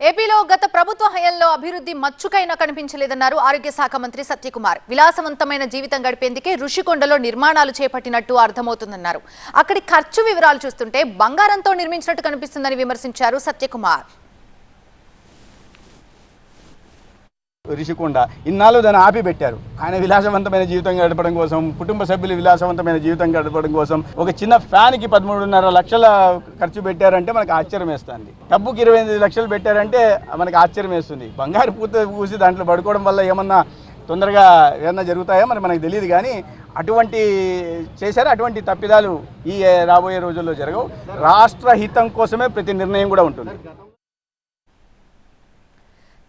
ఏపీలో గత ప్రభుత్వ హయాంలో అభివృద్ధి మచ్చుకైనా కనిపించలేదన్నారు ఆరోగ్య శాఖ మంత్రి సత్యకుమార్. విలాసవంతమైన జీవితం గడిపేందుకే ఋషికొండలో నిర్మాణాలు చేపట్టినట్టు అర్థమవుతుందన్నారు. అక్కడి ఖర్చు వివరాలు చూస్తుంటే బంగారంతో నిర్మించినట్టు కనిపిస్తుందని విమర్శించారు సత్యకుమార్. రిషికొండ. ఇన్నాళ్ళు దాన్ని ఆపిపెట్టారు. ఆయన విలాసవంతమైన జీవితం గడపడం కోసం కుటుంబ సభ్యులు విలాసవంతమైన జీవితం గడపడం కోసం ఒక చిన్న ఫ్యాన్కి పదమూడున్నర లక్షల ఖర్చు పెట్టారంటే మనకు ఆశ్చర్యం వేస్తుంది డబ్బుకి ఇరవై ఎనిమిది లక్షలు పెట్టారంటే మనకు ఆశ్చర్యం వేస్తుంది బంగారు పూత పూసి దాంట్లో పడుకోవడం వల్ల ఏమన్నా తొందరగా ఏమన్నా జరుగుతాయో? మరి మనకు తెలియదు కానీ అటువంటి చేశారు? అటువంటి తప్పిదాలు ఈ రాబోయే రోజుల్లో జరగవు. రాష్ట్ర హితం కోసమే ప్రతి నిర్ణయం కూడా ఉంటుంది.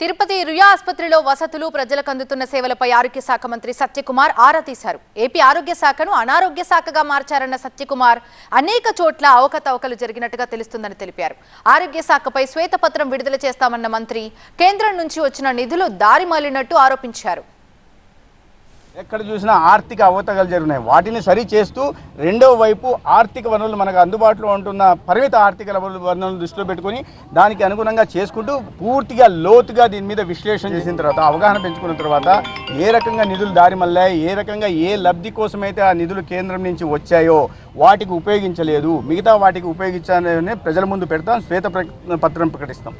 తిరుపతి రుయా ఆసుపత్రిలో వసతులు ప్రజలకు అందుతున్న సేవలపై ఆరోగ్య శాఖ మంత్రి సత్యకుమార్ ఆరా తీశారు. ఏపీ ఆరోగ్య శాఖను అనారోగ్య శాఖగా మార్చారన్న సత్యకుమార్ అనేక చోట్ల అవకతవకలు జరిగినట్టుగా తెలుస్తుందని తెలిపారు. ఆరోగ్య శాఖపై శ్వేతపత్రం విడుదల చేస్తామన్న మంత్రి కేంద్రం నుంచి వచ్చిన నిధులు దారి మళ్ళినట్టు ఆరోపించారు. ఎక్కడ చూసినా ఆర్థిక అవతగాలు జరిగినాయి వాటిని సరి చేస్తూ రెండవ వైపు ఆర్థిక వనరులు మనకు అందుబాటులో ఉంటున్న పరిమిత ఆర్థిక వనరులు- వనరులను దృష్టిలో పెట్టుకొని దానికి అనుగుణంగా చేసుకుంటూ పూర్తిగా లోతుగా దీని మీద విశ్లేషణ చేసిన తర్వాత అవగాహన పెంచుకున్న తర్వాత ఏ రకంగా నిధులు దారి మళ్ళాయి ఏ రకంగా ఏ లబ్ధి కోసమైతే ఆ నిధులు కేంద్రం నుంచి వచ్చాయో వాటికి ఉపయోగించలేదు. మిగతా వాటికి ఉపయోగించాలని ప్రజల ముందు పెడతాం శ్వేత ప్ర- పత్రం ప్రకటిస్తాం.